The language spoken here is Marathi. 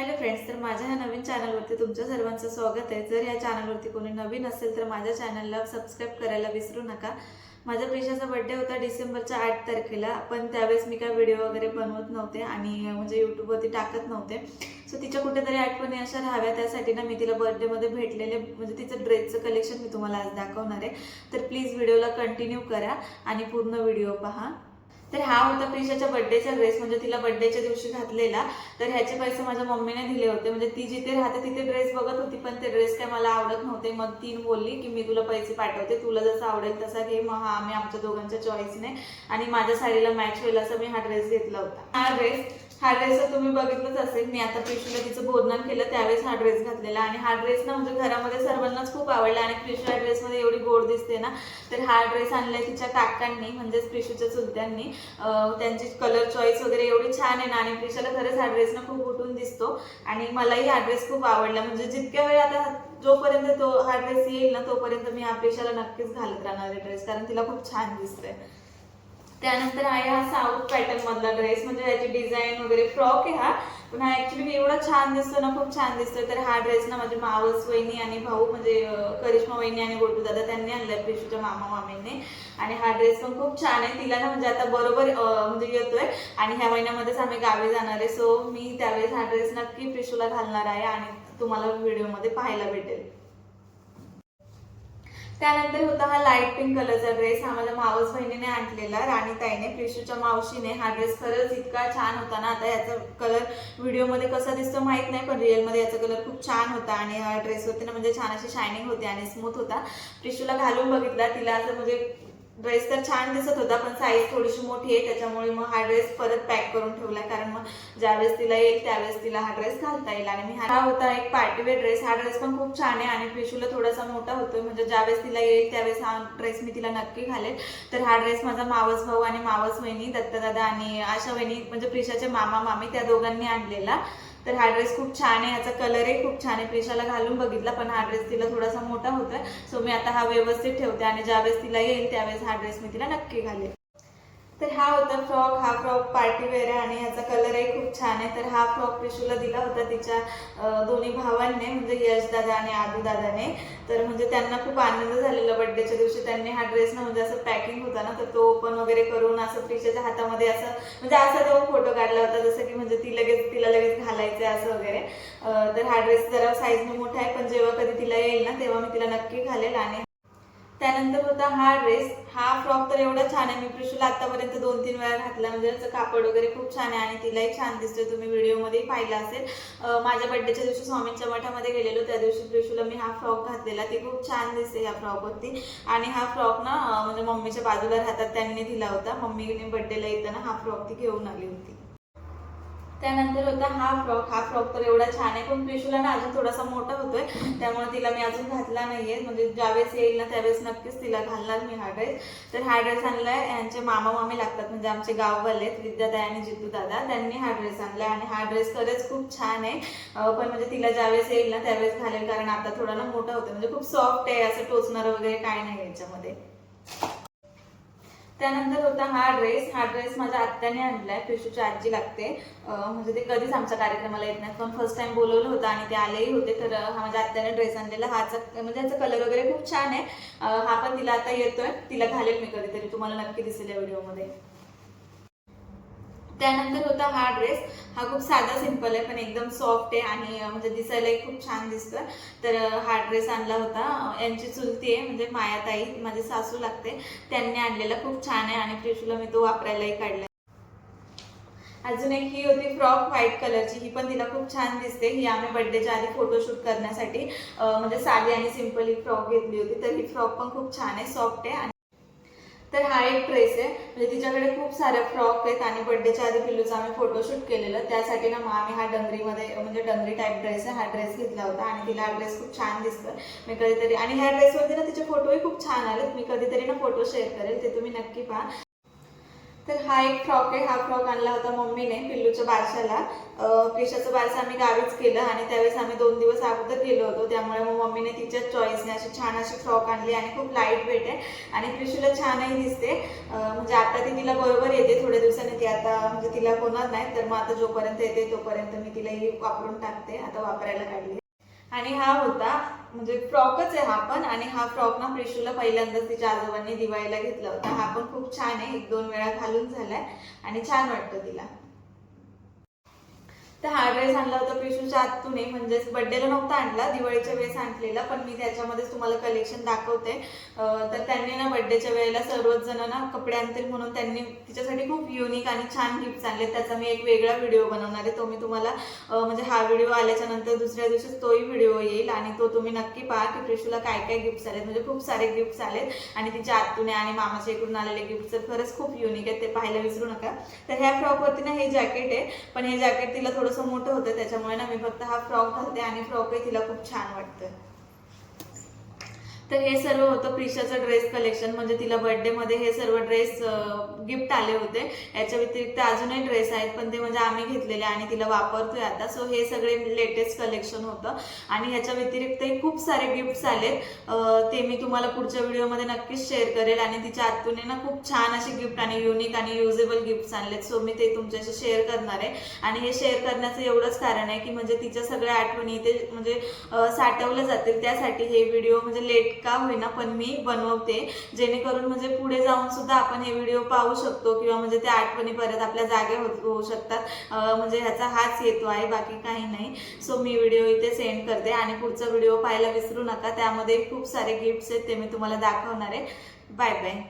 हॅलो फ्रेंड्स तर माझ्या ह्या नवीन चॅनलवरती तुमच्या सर्वांचं स्वागत आहे. जर या चॅनलवरती कोणी नवीन असेल तर माझ्या चॅनलला सबस्क्राईब करायला विसरू नका. माझ्या प्रेशाचा बड्डे होता डिसेंबरच्या आठ तारखेला पण त्यावेळेस मी काय व्हिडिओ वगैरे बनवत नव्हते आणि म्हणजे यूट्यूबवरती टाकत नव्हते. सो तिच्या कुठेतरी आठवणी अशा राहाव्या त्यासाठी ना मी तिला बर्थडेमध्ये भेटलेले म्हणजे तिचं ड्रेसचं कलेक्शन मी तुम्हाला आज दाखवणार आहे. तर प्लीज व्हिडिओला कंटिन्यू करा आणि पूर्ण व्हिडिओ पहा. तर हा होता प्रिशाच्या बर्थडेचा ड्रेस म्हणजे तिला बर्थडेच्या दिवशी घातलेला. तर ह्याचे पैसे माझ्या मम्मीने दिले होते. म्हणजे ती जिथे राहते तिथे ड्रेस बघत होती पण ते ड्रेस काय मला आवडत नव्हते. मग तीन बोलली की मी तुला पैसे पाठवते. तुला जसं आवडेल तसा घे. मग हा आम्ही आमच्या दोघांच्या चॉईसने आणि माझ्या साडीला मॅच होईल असं मी हा ड्रेस घेतला होता. हा ड्रेस हा ड्रेस तुम्ही बघितलंच असेल. मी आता पिशूला तिचं बोलणं केलं त्यावेळेस हा ड्रेस घातलेला. आणि हा ड्रेस ना म्हणजे घरामध्ये सर्वांनाच खूप आवडला. आणि प्रिशू या ड्रेसमध्ये एवढी गोड दिसते ना तर हा ड्रेस आणलाय तिच्या काकांनी म्हणजेच पिशूच्या चुलत्यांनी. त्यांची कलर चॉईस वगैरे एवढी छान आहे ना आणि पिशाला खरंच हा ड्रेस ना खूप उठून दिसतो. आणि मलाही हा ड्रेस खूप आवडला. म्हणजे जितक्या वेळ आता जोपर्यंत तो हा ड्रेस येईल ना तोपर्यंत मी हा प्रिशाला नक्कीच घालत राहणार आहे ड्रेस कारण तिला खूप छान दिसतंय. त्यानंतर आहे हा साऊथ पॅटर्न मधला ड्रेस म्हणजे याची डिझाईन वगैरे फ्रॉक आहे हा. पण हा ऍक्च्युली एवढा छान दिसतो ना खूप छान दिसतोय. तर हा ड्रेस ना माझे मावस वहिनी आणि भाऊ म्हणजे करिश्मा वहिनी आणि गोटू दादा त्यांनी आणलाय पिशूच्या मामा मामींनी. आणि हा ड्रेस पण खूप छान आहे. तिला ना म्हणजे आता बरोबर म्हणजे येतोय. आणि ह्या महिन्यामध्येच आम्ही गावी जाणार आहे. सो मी त्यावेळेस हा ड्रेस नक्की पिशूला घालणार आहे आणि तुम्हाला व्हिडिओमध्ये पाहायला भेटेल. त्यानंतर होता हा लाइट पिंक कलरचा ड्रेस हा माझ्या मावस बहिणीने आणलेला राणीताईने प्रिशूच्या मावशीने. हा ड्रेस खरंच इतका छान होता ना. आता याचा कलर व्हिडिओमध्ये कसा दिसतो माहीत नाही पण रिअलमध्ये याचा कलर खूप छान होता आणि हा ड्रेस होते ना म्हणजे छान अशी शायनिंग होती आणि स्मूथ होता. प्रिशूला घालून बघितला. तिला असं म्हणजे ड्रेस तर छान दिसत होता पण साईज थोडीशी मोठी आहे त्याच्यामुळे मग हा ड्रेस परत पॅक करून ठेवला. कारण मग ज्यावेळेस तिला येईल त्यावेळेस तिला हा ड्रेस घालता येईल. आणि मी हा होता एक पार्टीवेअर ड्रेस हा ड्रेस पण खूप छान आहे आणि पिशूला थोडासा मोठा होतोय. म्हणजे ज्यावेळेस तिला येईल त्यावेळेस हा ड्रेस मी तिला नक्की घालेल. तर हा ड्रेस माझा मावस भाऊ आणि मावस वहिनी दत्तदादा आणि आशा वहिनी म्हणजे प्रिशाचे मामा मामी त्या दोघांनी आणलेला. तर हा ड्रेस खूप छान आहे. याचा कलरही खूप छान आहे. प्रेशाला घालून बघितला पण हा ड्रेस तिला थोडासा मोठा होतोय. सो मी आता हा व्यवस्थित ठेवते आणि ज्यावेळेस तिला येईल त्यावेळेस हा ड्रेस मी तिला नक्की घालेल तर हा होता फ्रॉक हा फ्रॉक पार्टी वेअर आहे आणि ह्याचा कलरही खूप छान आहे. तर हा फ्रॉक प्रिशूला दिला होता तिच्या दोन्ही भावांनी म्हणजे यश दादा आणि आदू दादाने. तर म्हणजे त्यांना खूप आनंद झालेला बर्थडेच्या दिवशी. त्यांनी हा ड्रेस ना म्हणजे असं पॅकिंग होता ना तर तो ओपन वगैरे करून असं प्रिशाच्या हातामध्ये असं म्हणजे असा तो फोटो काढला होता जसं की म्हणजे ती लगेच तिला लगेच घालायचं आहे असं वगैरे. तर हा ड्रेस जरा साईजने मोठा आहे पण जेव्हा कधी तिला येईल ना तेव्हा मी तिला नक्की घालेल आणि त्यानंतर होता हा ड्रेस हा फ्रॉक तर एवढा छान आहे. मी प्रिशूला आतापर्यंत दोन तीन वेळा घातला. म्हणजे त्याचं कापड वगैरे खूप छान आहे आणि तिलाही छान दिसतोय. तुम्ही व्हिडिओमध्ये पाहिला असेल. माझ्या बड्डेच्या दिवशी स्वामींच्या मठामध्ये गेलेलो. त्या दिवशी प्रिशूला मी हा फ्रॉक घातलेला. ती खूप छान दिसते ह्या फ्रॉकवरती आणि हा फ्रॉक ना म्हणजे मम्मीच्या बाजूला राहतात. त्यांनी दिला होता. मम्मीने बड्डेला येताना हा फ्रॉक ती घेऊन आली होती. त्यानंतर होता हा फ्रॉक. हा फ्रॉक तर एवढा छान आहे. पण पिशूला ना अजून थोडासा मोठा होतोय. त्यामुळे तिला मी अजून घातला नाहीये. म्हणजे ज्यावेळेस येईल ना त्यावेळेस नक्कीच तिला घालणार मी हा ड्रेस तर हा ड्रेस आणलाय. यांचे मामा मामी लागतात. म्हणजे आमचे गाववाले आहेत. विद्याताई आणि जितू दादा. त्यांनी हा ड्रेस आणलाय. आणि हा ड्रेस खरंच खूप छान आहे. पण म्हणजे तिला ज्यावेळेस येईल ना त्यावेळेस घालेल. कारण आता थोडा ना मोठा होतो म्हणजे खूप सॉफ्ट आहे. असं टोचणार वगैरे काय नाही याच्यामध्ये. त्यानंतर होता हा ड्रेस. हा ड्रेस माझ्या आत्याने आणलाय. पिशूची आजी लागते. म्हणजे ते कधीच आमच्या कार्यक्रमाला येत नाही पण फर्स्ट टाइम बोलवलं होतं आणि ते आलेही होते. तर हा माझ्या आत्याने ड्रेस आणलेला. हाचा म्हणजे याचा कलर वगैरे खूप छान आहे. हा पण तिला आता येतोय. तिला घालेल मी कधीतरी. तुम्हाला नक्की दिसेल या व्हिडिओमध्ये त्यानंतर होता हा ड्रेस. हा खूप साधा सिंपल आहे पण एकदम सॉफ्ट आहे आणि म्हणजे दिसायलाही खूप छान दिसतोय. तर हा ड्रेस आणला होता. यांची चुलती आहे म्हणजे मायाताई माझी सासू लागते. त्यांनी आणलेला खूप छान आहे आणि प्रिशूला मी तो वापरायलाही काढला अजून एक ही होती फ्रॉक व्हाईट कलरची. ही पण तिला खूप छान दिसते. ही आम्ही बर्थडेच्या आधी फोटोशूट करण्यासाठी म्हणजे साधी आणि सिंपल ही फ्रॉक घेतली होती. तर ही फ्रॉक पण खूप छान आहे सॉफ्ट आहे आणि तर हा एक ड्रेस आहे. म्हणजे तिच्याकडे खूप साऱ्या फ्रॉक आहेत आणि बर्थडेच्या आधी पिल्लूचा आम्ही फोटोशूट केलेलं. त्यासाठी ना मग आम्ही हा डंगरीमध्ये म्हणजे डंगरी टाईप ड्रेस आहे. हा ड्रेस घेतला होता आणि तिला हा ड्रेस खूप छान दिसतोय. मी कधीतरी आणि ह्या ड्रेसवरती ना तिचे फोटोही खूप छान आलेत. मी कधीतरी ना फोटो शेअर करेल. ते तुम्ही नक्की पहा. तर हा एक फ्रॉक आहे हा फ्रॉक आणला होता मम्मीने पिल्लूच्या बारशाला. केशाचं बारसं आम्ही गावीच केलं आणि त्यावेळेस आम्ही दोन दिवस अगोदर गेलो होतो. त्यामुळे मग मम्मीने तिच्याच चॉईसने अशी छान अशी फ्रॉक आणली आणि खूप लाइट वेट आहे आणि क्रिशूला छानही दिसते. म्हणजे आता ती तिला बरोबर येते थोड्या दिवसांनी. ती आता म्हणजे तिला होणार नाही तर मग आता जोपर्यंत येते तोपर्यंत मी तिला ही वापरून टाकते. आता वापरायला काढली आणि हा होता म्हणजे फ्रॉकच आहे हा पण आणि हा फ्रॉक ना प्रेशूला पहिल्यांदाच तिच्या आजोबांनी दिवाळीला घेतला होता. हा पण खूप छान आहे एक दोन वेळा घालून झालाय आणि छान वाटतं तिला. तर हा ड्रेस आणला होता प्रिशूच्या आतून म्हणजेच बड्डेला नव्हता आणला दिवाळीच्या वेळेस आणलेला पण मी त्याच्यामध्येच तुम्हाला कलेक्शन दाखवते. तर त्यांनी ना बड्डेच्या वेळेला सर्वच जण ना कपडे आणतील म्हणून त्यांनी तिच्यासाठी खूप युनिक आणि छान गिफ्ट आणले. त्याचा मी एक वेगळा व्हिडिओ बनवणार आहे तो मी तुम्हाला म्हणजे हा व्हिडिओ आल्याच्यानंतर दुसऱ्या दिवशीच तोही व्हिडिओ येईल आणि तो तुम्ही नक्की पहा की प्रिशूला काय काय गिफ्ट्स आलेत. म्हणजे खूप सारे गिफ्ट्स आलेत आणि तिच्या आतूने आणि मामाच्या इकडून आलेले गिफ्ट तर खरंच खूप युनिक आहेत ते पाहायला विसरू नका. तर ह्या फ्रॉकवरती ना हे जॅकेट आहे पण हे जॅकेट तिला थोडं थोडंसं मोठं होतं त्याच्यामुळे ना मी फक्त हा फ्रॉक घालते आणि फ्रॉकही तिला खूप छान वाटतं. तर हे सर्व होतं प्रिशाचं ड्रेस कलेक्शन. म्हणजे तिला बर्थडेमध्ये हे सर्व ड्रेस गिफ्ट आले होते. याच्या व्यतिरिक्त अजूनही ड्रेस आहेत पण ते म्हणजे आम्ही घेतलेले आणि तिला वापरतोय आता. सो हे सगळे लेटेस्ट कलेक्शन होतं. आणि ह्याच्या व्यतिरिक्तही खूप सारे गिफ्ट्स आलेत. ते मी तुम्हाला पुढच्या व्हिडिओमध्ये नक्कीच शेअर करेल. आणि तिच्या आतूने ना खूप छान असे गिफ्ट आणि युनिक आणि युजेबल गिफ्ट्स आणलेत. सो मी ते तुमच्याशी शेअर करणार आहे. आणि हे शेअर करण्याचं एवढंच कारण आहे की म्हणजे तिच्या सगळ्या आठवणी ते म्हणजे साठवलं साठवल्या जातील. त्यासाठी हे व्हिडिओ म्हणजे लेट का होईना पण मी बनवते. जेणेकरून म्हणजे पुढे जाऊन सुद्धा आपण हे व्हिडिओ पाहू शकतो किंवा म्हणजे त्या आठवणी परत आपल्या जागे हो-, होऊ शकतात. म्हणजे ह्याचा हाच येतो आहे बाकी काही नाही. सो मी व्हिडिओ इथे सेंड करते. आणि पुढचा व्हिडिओ पाहायला विसरू नका. त्यामध्ये खूप सारे गिफ्ट्स आहेत ते मी तुम्हाला दाखवणार आहे. Bye bye